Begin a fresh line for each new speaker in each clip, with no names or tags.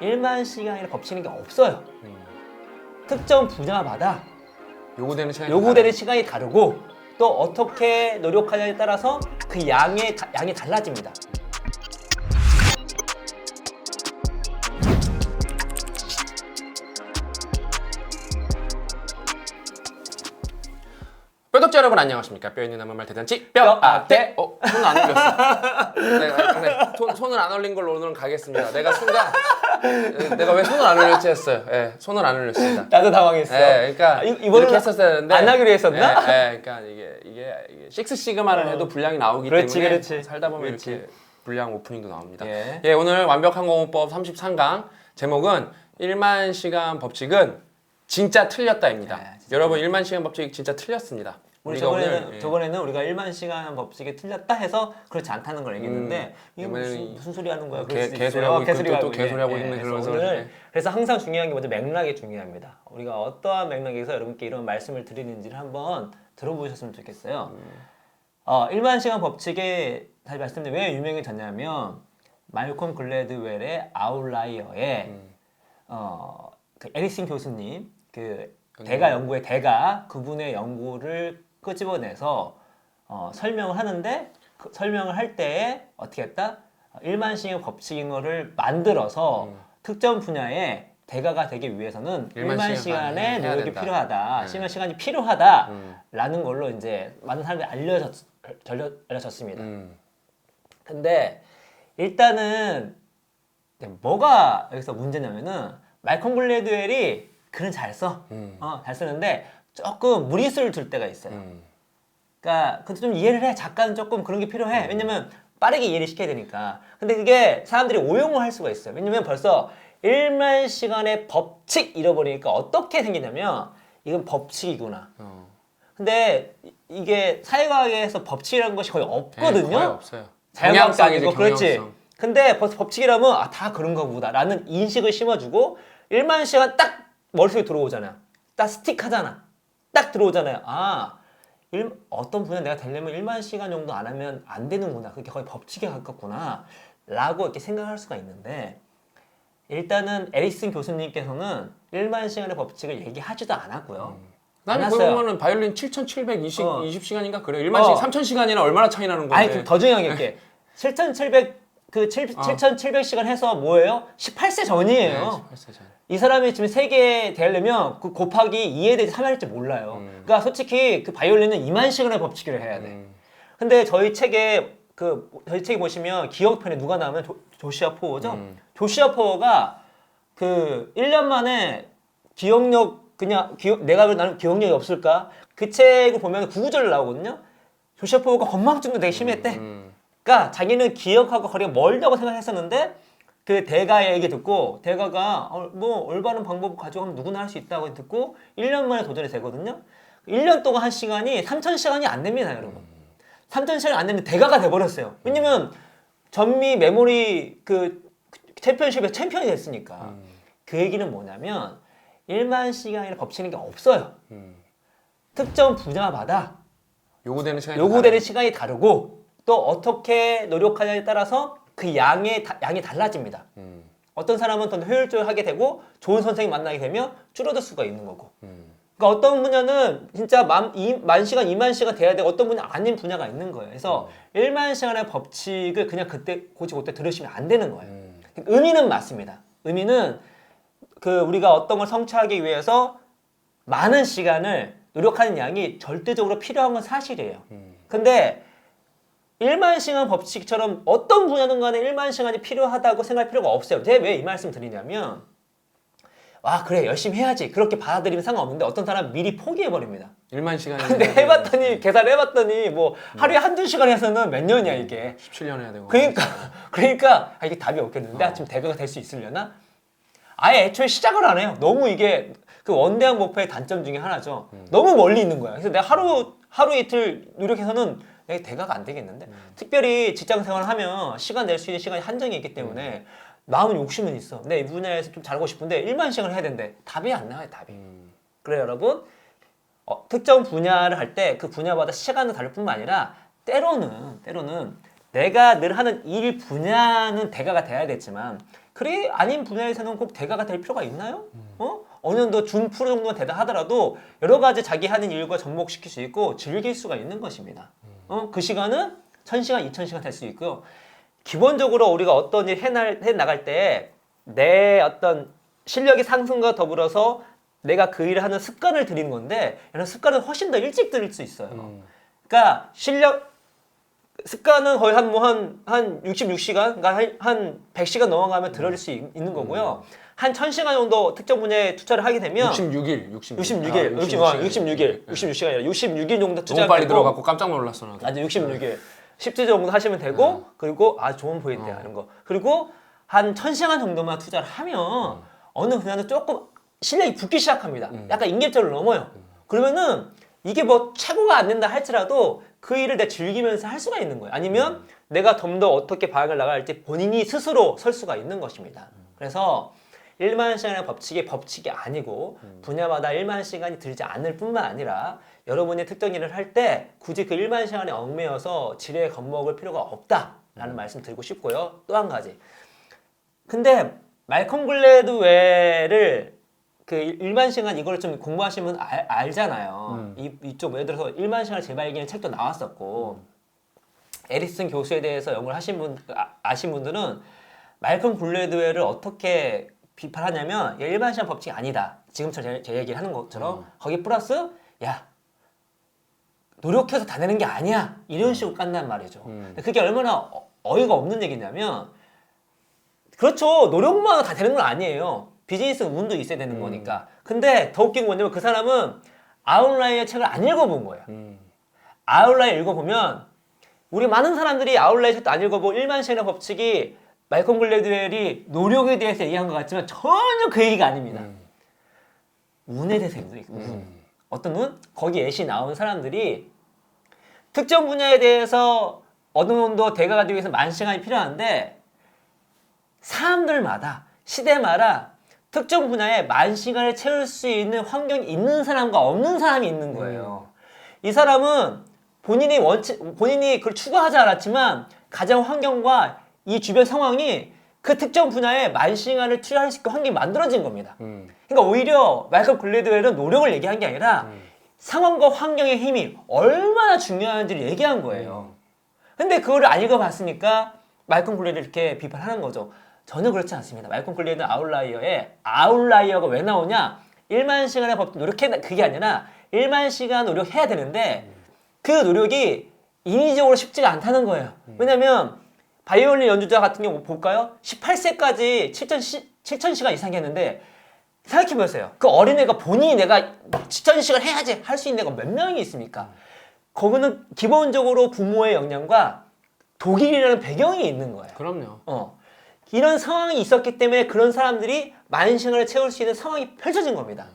1만 시간이라 법칙인 게 없어요.
음.
특정 분야마다
요구되는 시간이
요구되는 시간이 다르고 또 어떻게 노력하냐에 따라서 그 양의 다- 양이 달라집니다.
뼈덕자 여러분 안녕하십니까 뼈 있는 남은 말 대단치 뼈아대 어 손을 안 올렸어 내가 네, 손, 손을 안 올린 걸로 오늘은 가겠습니다 내가 순간 에, 내가 왜 손을 안 올렸지 했어요 예 손을 안 올렸습니다
나도 당황했어.
예 그러니까
아, 이- 이번에는
이렇게 했었어야 되는데
안 하기로 했었나?
예, 예, 그러니까 이게 이게 이게 식스 시그마를 해도 분량이 나오기
그렇지,
때문에
그렇지.
살다 보면
그렇지.
이렇게 분량 오프닝도 나옵니다
예.
예, 오늘 완벽한 공부법 33강 제목은 1만 시간 법칙은 진짜 틀렸다입니다.
아, 진짜
여러분 1만 시간 법칙이 진짜 틀렸습니다.
우리
우리가
저번에는
오늘, 예.
저번에는 우리가 1만 시간 법칙이 틀렸다 해서 그렇지 않다는 걸 얘기했는데
음,
이게
이번에는
무슨, 무슨 소리 하는 거야?
개-
그럴 수도
개소리
있어요.
하고 있고
개소리
또-
하고
또 개소리 하고
있네.
있네.
그래서 오늘
이제.
그래서 항상 중요한 게 먼저 맥락이 중요합니다. 우리가 어떠한 맥락에서 여러분께 이런 말씀을 드리는지를 한번 들어보셨으면 좋겠어요. 어, 1만 시간 법칙에 다시 말씀드리면 왜 유명해졌냐면 말콤 글래드웰의 아웃라이어에
음.
어, 그 에리슨 교수님 그. 대가 연구의 대가 그분의 연구를 끄집어내서 어, 설명을 하는데 그 설명을 할 때에 어떻게 했다? 1만 시간 법칙인 거를 만들어서
음.
특정 분야에 대가가 되기 위해서는
1만
1만,
시간
시간의 노력이
된다.
필요하다.
네.
1만 시간이 필요하다라는
음.
걸로 이제 많은 사람들이 알려졌, 알려, 알려졌습니다.
음.
근데 일단은 뭐가 여기서 문제냐면은 말콤 글래드웰이 글은 잘 써.
음.
어, 잘 쓰는데 조금 무리수를 둘 때가 있어요.
음.
그러니까 근데 좀 이해를 해. 작가는 조금 그런 게 필요해. 왜냐면 빠르게 이해를 시켜야 되니까. 근데 그게 사람들이 오용을 할 수가 있어요. 왜냐면 벌써 1만 시간의 법칙 잃어버리니까 어떻게 생기냐면 이건 법칙이구나.
어.
근데 이- 이게 사회과학에서 법칙이라는 것이 거의
예,
없거든요.
거의 없어요. 경향성이지,
아니고 그렇지.
경향성.
근데 벌써 법칙이라면 아 다 그런가 보다라는 인식을 심어주고 1만 시간 딱 머릿속에 들어오잖아. 딱 스틱하잖아. 딱 들어오잖아요. 아 일, 어떤 분야 내가 되려면 1만 시간 정도 안 하면 안 되는구나. 그게 거의 법칙에 가깝구나. 라고 이렇게 생각할 수가 있는데 일단은 에리슨 교수님께서는 1만 시간의 법칙을 얘기하지도 않았고요.
나는
안
거기
왔어요.
보면은 바이올린 7,720
어.
20시간인가 그래. 1만
어.
시간 3,000시간이나 얼마나 차이 나는 건데.
아니 그더 중요한 게 이렇게 7,700 그 7,
어.
7,700시간 해서 뭐예요? 18세 전이에요.
네, 18세 전.
이 사람이 지금 세계 되려면 그 곱하기 2에 대해서 3 할지 몰라요.
음.
그러니까 솔직히 그 바이올린은 2만 시간의 법칙을 해야 돼.
음.
근데 저희 책에 그 저희 책에 보시면 기억편에 누가 나오면 조, 조시아 포어죠.
음.
조시아 포어가 그 1년 만에 기억력 그냥 기억 내가 왜 나는 기억력이 없을까? 그 책을 보면 구구절 나오거든요. 조시아 포어가 건망증도 되게 심했대.
음.
그러니까 자기는 기억하고 거리가 멀다고 생각했었는데 그 대가의 얘기 듣고 대가가 어, 뭐 올바른 방법 가지고 하면 누구나 할 수 있다고 듣고 1년 만에 도전이 되거든요. 1년 동안 한 시간이 3,000시간이 안 됩니다, 여러분. 3,000시간이 안 되는데 대가가 돼버렸어요. 왜냐면 전미 메모리 그 챔피언십에 챔피언이 됐으니까.
음.
그 얘기는 뭐냐면 1만 시간이라 법칙인 게 없어요.
음.
특정 분야마다
요구되는 시간이
요구되는 시간이 다르고 또 어떻게 노력하냐에 따라서 그 양의 다- 양이 달라집니다.
음.
어떤 사람은 더 효율적하게 되고 좋은 선생님 만나게 되면 줄어들 수가 있는 거고.
음.
그러니까 어떤 분야는 진짜 만, 이, 만 시간, 2만 시간 돼야 되고 어떤 분야 아닌 분야가 있는 거예요. 그래서 1만 시간의 법칙을 그냥 그때 고지 그때 들으시면 안 되는 거예요.
음.
의미는 맞습니다. 의미는 그 우리가 어떤 걸 성취하기 위해서 많은 시간을 노력하는 양이 절대적으로 필요한 건 사실이에요.
음.
근데 1만 시간 법칙처럼 어떤 분야든 간에 1만 시간이 필요하다고 생각할 필요가 없어요. 제가 왜 이 말씀 드리냐면 와 그래 열심히 해야지 그렇게 받아들이면 상관없는데 어떤 사람은 미리 포기해버립니다.
1만 시간이
근데 해봤더니 계산을 해봤더니 뭐 하루에 한두 시간 해서는 몇 년이야 이게.
17년 해야 되고.
그러니까 그러니까 아, 이게 답이 없겠는데 아, 지금 대가가 될 수 있으려나? 아예 애초에 시작을 안 해요. 너무 이게 그 원대한 목표의 단점 중에 하나죠. 너무 멀리 있는 거야. 그래서 내가 하루 하루 이틀 노력해서는 내가 대가가 안 되겠는데 특별히 직장 생활하면 시간 낼 수 있는 시간이 한정이 있기 때문에 마음은 욕심은 있어. 근데 이 분야에서 좀 잘하고 싶은데 1만 시간을 해야 되는데 답이 안 나와요. 답이.
음.
그래 여러분 어, 특정 분야를 할 때 그 분야마다 시간은 다를 뿐만 아니라 때로는 때로는 내가 늘 하는 일 분야는 대가가 돼야 되지만 그래 아닌 분야에서는 꼭 대가가 될 필요가 있나요? 어? 어느 정도 준 프로 정도만 대다 하더라도 여러 가지 자기 하는 일과 접목시킬 수 있고 즐길 수가 있는 것입니다. 어? 그 시간은 천 시간, 이천 시간 될 수 있고요. 기본적으로 우리가 어떤 일 해날, 해 나갈 때 내 어떤 실력의 상승과 더불어서 내가 그 일을 하는 습관을 들이는 건데 이런 습관은 훨씬 더 일찍 들일 수 있어요.
음.
그러니까 실력 습관은 거의 한 뭐한한 66시간, 그러니까 한, 한 100시간 넘어가면 들어질 수 있, 는 거고요. 한 1000시간 정도 특정 분야에 투자를 하게 되면
66일, 66일.
66일,
아,
60, 66일, 66시간이 아니라 66일 정도
너무
투자하고
빨리 들어갔고 깜짝 놀랐어 나도.
아주 66일. 10주 정도 하시면 되고 그리고 아 좋은 보인다 이런 거. 그리고 한 1000시간 정도만 투자를 하면 어느 분야는 조금 실력이 붙기 시작합니다. 약간 인계점을 넘어요. 그러면은 이게 뭐 최고가 안 된다 할지라도 그 일을 내가 즐기면서 할 수가 있는 거예요. 아니면 내가 좀 더 어떻게 방향을 나갈지 본인이 스스로 설 수가 있는 것입니다. 그래서 1만 시간의 법칙이 법칙이 아니고 분야마다 1만 시간이 들지 않을 뿐만 아니라 여러분이 특정 일을 할 때 굳이 그 1만 시간에 얽매여서 지뢰에 겁먹을 필요가 없다라는 말씀 드리고 싶고요. 또 한 가지. 근데 말콤 글래드웰을 그 1만 시간 이걸 좀 공부하시면 알, 알잖아요. 이, 이쪽 예를 들어서 1만 시간 재발견의 책도 나왔었고 에리슨 교수에 대해서 연구를 하신 분 아, 아신 분들은 말콤 글래드웰을 어떻게 비판하냐면 얘 일반 시간 법칙이 아니다. 지금처럼 제, 제 얘기를 하는 것처럼 거기 플러스 야 노력해서 다 내는 게 아니야 이런 식으로 깐단 말이죠. 근데 그게 얼마나 어- 어이가 없는 얘기냐면 그렇죠 노력만 다 되는 건 아니에요. 비즈니스는 운도 있어야 되는 거니까. 근데 더 웃긴 건 뭐냐면 그 사람은 아웃라이어 책을 안 읽어본 거예요.
음.
아웃라이어 읽어보면 우리 많은 사람들이 아웃라이어 책도 안 읽어보고 1만 시간의 법칙이 말콤 글래드웰이 노력에 대해서 얘기한 것 같지만 전혀 그 얘기가 아닙니다. 운에 대해서 얘기해요. 운. 어떤 운? 거기 예시 나온 사람들이 특정 분야에 대해서 어느 정도 대가가 되기 위해서 만 시간이 필요한데 사람들마다 시대마다 특정 분야에 만 시간을 채울 수 있는 환경이 있는 사람과 없는 사람이 있는 거예요. 이 사람은 본인이 원치 본인이 그걸 추구하지 않았지만 가정 환경과 이 주변 상황이 그 특정 분야에 만 시간을 투자할 수 있게 환경이 만들어진 겁니다.
음.
그러니까 오히려 말콤 글래드웰은 노력을 얘기한 게 아니라 상황과 환경의 힘이 얼마나 중요한지를 얘기한 거예요. 근데 그거를 안 읽어봤으니까 말콤 글래드를 이렇게 비판하는 거죠. 전혀 그렇지 않습니다. 말콤 글래드는 아웃라이어에 아웃라이어가 왜 나오냐? 1만 시간의 법 노력해 그게 아니라 1만 시간 노력해야 되는데 그 노력이 인위적으로 쉽지가 않다는 거예요. 왜냐면 바이올린 연주자 같은 경우 볼까요? 18세까지 7천, 7천 시간 이상 했는데 생각해보세요. 그 어린애가 본인이 내가 7천시간 해야지 할 수 있는 애가 몇 명이 있습니까? 거기는 기본적으로 부모의 영향과 독일이라는 배경이 있는 거예요.
그럼요.
어. 이런 상황이 있었기 때문에 그런 사람들이 만 시간을 채울 수 있는 상황이 펼쳐진 겁니다.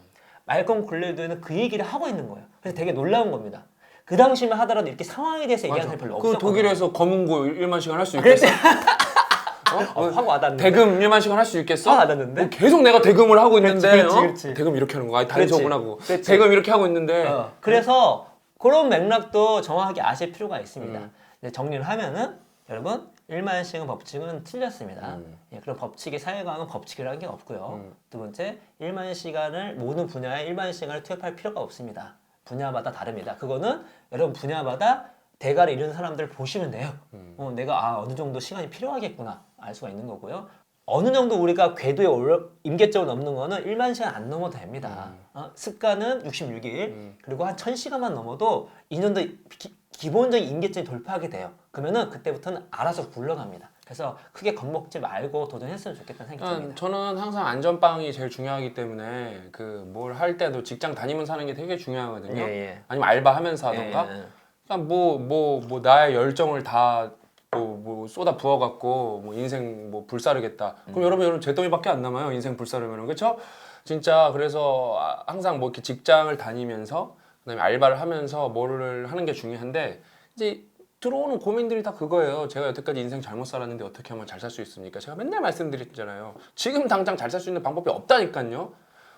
말콤 글래드는 그 얘기를 하고 있는 거예요. 그래서 되게 놀라운 겁니다. 그 당시만 하더라도 이렇게 상황에 대해서 얘기하는 사람이 별로
그
없었거든요.
독일에서 검은 고 1만 시간 할 수 있겠어?
어, 확 와닿는데.
대금 1만 시간 할 수 있겠어?
확 와닿는데.
뭐 계속 내가 대금을 하고 있는데
그렇지,
어?
그렇지.
대금 이렇게 하는 거야.
그렇지,
단속은하고
그렇지.
대금 이렇게 하고 있는데
어, 그래서 그런 맥락도 정확하게 아실 필요가 있습니다.
음.
이제 정리를 하면은 여러분 1만 시간 법칙은 틀렸습니다.
음.
예, 그런 법칙이 사회과학은 법칙이라는 게 없고요.
음.
두 번째 1만 시간을 모든 분야에 1만 시간을 투입할 필요가 없습니다. 분야마다 다릅니다. 그거는 여러분 분야마다 대가를 이루는 사람들 보시면 돼요.
음.
어, 내가 아, 어느 정도 시간이 필요하겠구나 알 수가 있는 거고요. 어느 정도 우리가 궤도에 올라 임계점을 넘는 거는 1만 시간 안 넘어도 됩니다. 어, 습관은 66일
음.
그리고 한 1000시간만 넘어도 이 정도 기, 기본적인 임계점이 돌파하게 돼요. 그러면은 그때부터는 알아서 굴러갑니다. 그래서 크게 겁먹지 말고 도전했으면 좋겠다는 생각이
일단
듭니다.
저는 항상 안전빵이 제일 중요하기 때문에 그 뭘 할 때도 직장 다니면서 하는 게 되게 중요하거든요.
예,
아니면 알바하면서 하던가.
예, 예.
그냥 뭐뭐 뭐 나의 열정을 다 뭐, 뭐 쏟아 부어갖고 뭐 인생 뭐 불사르겠다. 그럼 여러분 여러분 잿더미밖에 안 남아요. 인생 불사르면은 그렇죠? 진짜 그래서 아, 항상 뭐 이렇게 직장을 다니면서 그다음에 알바를 하면서 뭐를 하는 게 중요한데 이제 들어오는 고민들이 다 그거예요. 제가 여태까지 인생 잘못 살았는데 어떻게 하면 잘 살 수 있습니까? 제가 맨날 말씀드렸잖아요. 지금 당장 잘 살 수 있는 방법이 없다니까요.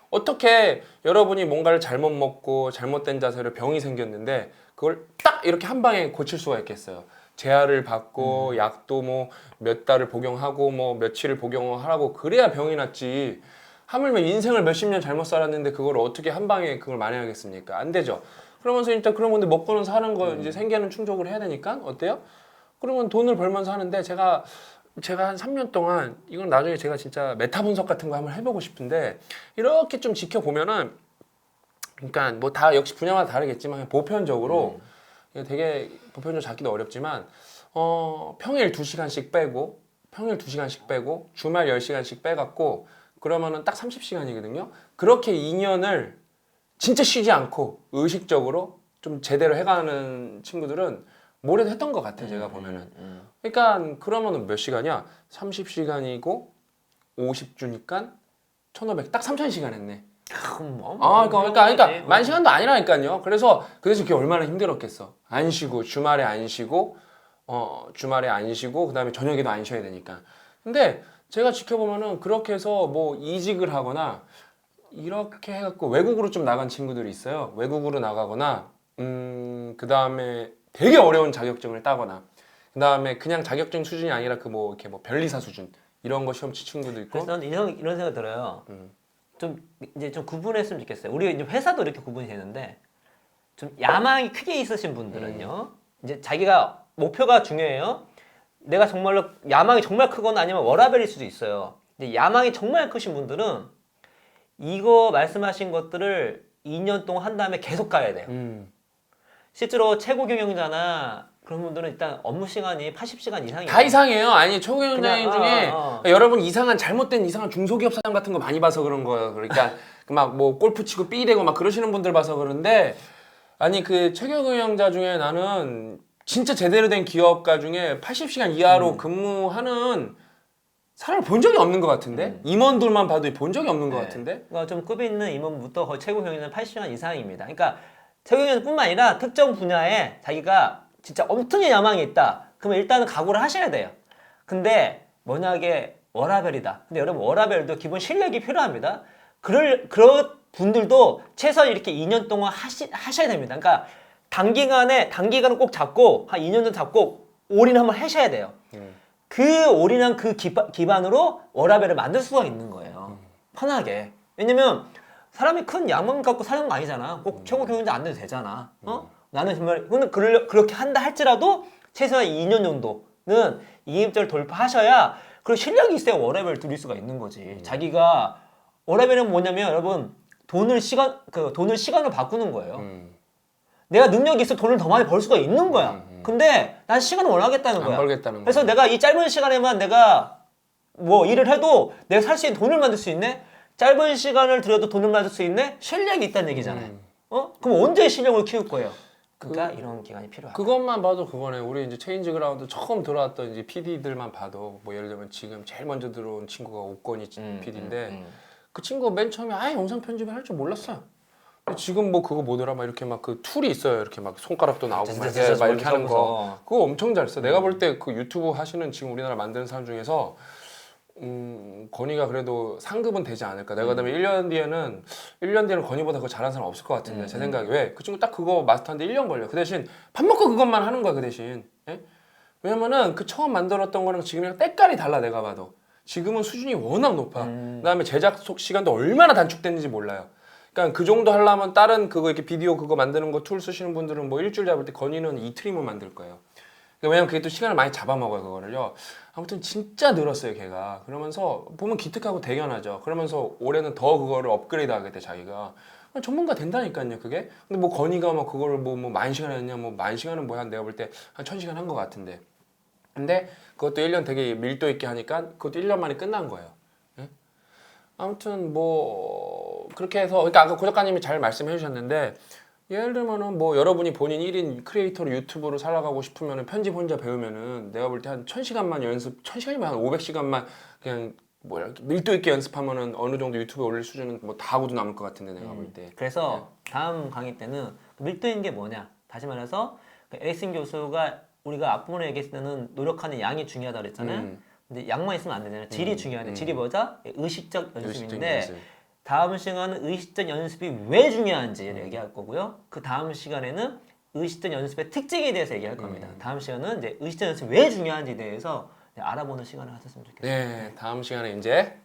어떻게 여러분이 뭔가를 잘못 먹고 잘못된 자세로 병이 생겼는데 그걸 딱 이렇게 한 방에 고칠 수가 있겠어요. 재활을 받고 약도 뭐 몇 달을 복용하고 뭐 며칠을 복용하라고 그래야 병이 낫지. 하물며 인생을 몇십 년 잘못 살았는데 그걸 어떻게 한 방에 그걸 만회하겠습니까? 안 되죠. 그러면서 일단 그런 건데 먹고는 사는 거 이제 생계는 충족을 해야 되니까 어때요? 그러면 돈을 벌면서 하는데 제가 제가 한 3년 동안 이건 나중에 제가 진짜 메타 분석 같은 거 한번 해보고 싶은데 이렇게 좀 지켜보면은 그러니까 뭐 다 역시 분야마다 다르겠지만 보편적으로 이게 되게 보편적으로 잡기도 어렵지만 어 평일 2시간씩 빼고 평일 2시간씩 빼고 주말 10시간씩 빼갖고 그러면은 딱 30시간이거든요. 그렇게 2년을 진짜 쉬지 않고 의식적으로 좀 제대로 해가는 친구들은 뭐래도 했던 것 같아 제가 보면은.
음.
그러니까 그러면은 몇 시간이야? 30시간이고 50주니까 1,500, 딱 3,000시간 했네.
뭐,
아, 그러니까, 그러니까,
네,
그러니까 만 시간도 아니라니까요. 그래서 그 대신 그게 얼마나 힘들었겠어. 안 쉬고 주말에 안 쉬고 어 주말에 안 쉬고 그다음에 저녁에도 안 쉬어야 되니까. 근데 제가 지켜보면은 그렇게 해서 뭐 이직을 하거나 이렇게 해갖고 외국으로 좀 나간 친구들이 있어요. 외국으로 나가거나 음 그 다음에 되게 어려운 자격증을 따거나 그 다음에 그냥 자격증 수준이 아니라 그 뭐 이렇게 뭐 변리사 수준 이런 거 시험 치 친구도 있고.
그래서 저는 이런 이런 생각 들어요.
음.
좀 이제 좀 구분했으면 좋겠어요. 우리 이제 회사도 이렇게 구분이 되는데 좀 야망이 크게 있으신 분들은요. 이제 자기가 목표가 중요해요. 내가 정말로 야망이 정말 크거나 아니면 워라벨일 수도 있어요. 근데 야망이 정말 크신 분들은 이거 말씀하신 것들을 2년 동안 한 다음에 계속 가야 돼요.
음.
실제로 최고 경영자나 그런 분들은 일단 업무 시간이 80시간 이상이에요.
다 이상해요. 아니 초경영자인
그냥,
중에
어, 어.
여러분 이상한 잘못된 이상한 중소기업 사장 같은 거 많이 봐서 그런 거예요. 그러니까 막 뭐 골프 치고 삐 대고 막 그러시는 분들 봐서 그런데 아니 그 최경영자 중에 나는 진짜 제대로 된 기업가 중에 80시간 이하로
음.
근무하는 사람을 본 적이 없는 것 같은데 임원들만 봐도 본 적이 없는 것
음. 네.
같은데
그러니까 좀 급이 있는 임원부터 거의 최고 경영자는 80시간 이상입니다. 그러니까 최고 경영자뿐만 아니라 특정 분야에 자기가 진짜 엄청난 야망이 있다. 그러면 일단은 각오를 하셔야 돼요. 근데 만약에 워라벨이다. 근데 여러분 워라벨도 기본 실력이 필요합니다. 그럴 그런 분들도 최소한 이렇게 2년 동안 하시, 하셔야 됩니다. 그러니까 단기간에 단기간은 꼭 잡고 한 2년 정도 잡고 올인 한번 하셔야 돼요. 그 올인한 그 기바, 기반으로 워라벨을 만들 수가 있는 거예요. 편하게. 왜냐면 사람이 큰 야망 갖고 사는 거 아니잖아. 꼭 최고 경영자 안 돼도 되잖아. 어? 나는 정말 근데 그러, 그렇게 한다 할지라도 최소한 2년 정도는 이입자를 돌파하셔야 그리고 실력이 있어야 워라벨을 누릴 수가 있는 거지. 자기가 워라벨은 뭐냐면 여러분 돈을 시간 그 돈을 시간으로 바꾸는 거예요.
음.
내가 능력이 있어 돈을 더 많이 벌 수가 있는 거야. 근데 난 시간을 원하겠다는
안
거야.
벌겠다는
그래서
거야.
내가 이 짧은 시간에만 내가 뭐 일을 해도 내가 살 수 있는 돈을 만들 수 있네. 짧은 시간을 들여도 돈을 만들 수 있네. 실력이 있다는 얘기잖아요.
음.
어? 그럼 언제 실력을 키울 거예요? 그러니까 이런 기간이 필요하다.
그것만 봐도 그거네. 우리 이제 체인지 그라운드 처음 들어왔던 이제 PD들만 봐도 뭐 예를 들면 지금 제일 먼저 들어온 친구가 옥건이
음,
PD인데
음, 음.
그 친구가 맨 처음에 아예 영상 편집을 할 줄 몰랐어요. 지금 뭐 그거 뭐더라 막 이렇게 막 그 툴이 있어요. 이렇게 막 손가락도 나오고 막 이렇게, 막 이렇게 하는 거. 그거 엄청 잘 써. 내가 볼 때 그 유튜브 하시는 지금 우리나라 만드는 사람 중에서 음, 건이가 그래도 상급은 되지 않을까. 내가 그다음에 1년 뒤에는 1년 뒤에는 건이보다 그거 잘하는 사람 없을 것 같은데
음,
제 생각에 왜? 그 친구 딱 그거 마스터하는데 1년 걸려. 그 대신 밥 먹고 그것만 하는 거야 그 대신. 예? 왜냐면은 그 처음 만들었던 거랑 지금이랑 때깔이 달라 내가 봐도. 지금은 수준이 워낙 높아.
음.
그다음에 제작 속 시간도 얼마나 단축됐는지 몰라요. 그러니까 그 정도 하려면 다른 그거 이렇게 비디오 그거 만드는 거 툴 쓰시는 분들은 뭐 일주일 잡을 때 건이는 이틀이면 만들 거예요. 그러니까 왜냐면 그게 또 시간을 많이 잡아먹어요 그거를요. 아무튼 진짜 늘었어요 걔가. 그러면서 보면 기특하고 대견하죠. 그러면서 올해는 더 그거를 업그레이드하게 돼 자기가. 전문가 된다니까요 그게. 근데 뭐 건이가 뭐 그거를 뭐 뭐 만 시간 했냐 뭐 만 시간은 뭐야 내가 볼 때 한 천 시간 한 것 같은데. 근데 그것도 1년 되게 밀도 있게 하니까 그것도 1년 만에 끝난 거예요. 예? 아무튼 뭐 그렇게 해서 그러니까 아까 고 작가님이 잘 말씀해 주셨는데 예를 들면은 뭐 여러분이 본인 1인 크리에이터로 유튜브로 살아가고 싶으면은 편집 혼자 배우면은 내가 볼 때 한 1000시간만 연습 1000시간이면 한 500시간만 그냥 뭐 이렇게 밀도 있게 연습하면은 어느 정도 유튜브에 올릴 수준은 뭐 다 하고도 남을 것 같은데 내가 볼 때.
그래서 다음 강의 때는 그 밀도인 게 뭐냐? 다시 말해서 그 에이슨 교수가 우리가 앞부분에 얘기했을 때는 노력하는 양이 중요하다 그랬잖아요.
음.
근데 양만 있으면 안 되잖아요. 질이 중요한데 질이 뭐죠? 의식적 연습인데
연습.
다음 시간은 의식적 연습이 왜 중요한지를 얘기할 거고요. 그 다음 시간에는 의식전 연습의 특징에 대해서 얘기할 겁니다. 다음 시간은 이제 의식전 연습 왜 중요한지에 대해서 네, 알아보는 시간을 가졌으면 좋겠습니다.
네, 다음 시간에 이제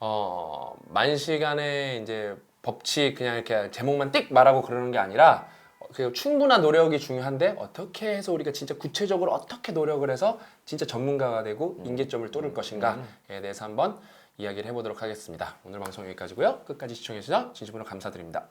어, 만 시간에 이제 법칙 그냥 이렇게 제목만 띡 말하고 그러는 게 아니라 어, 그 충분한 노력이 중요한데 어떻게 해서 우리가 진짜 구체적으로 어떻게 노력을 해서 진짜 전문가가 되고 인계점을 뚫을 것인가에 대해서 한번 이야기를 해보도록 하겠습니다. 오늘 방송 여기까지고요. 끝까지 시청해 주셔서 진심으로 감사드립니다.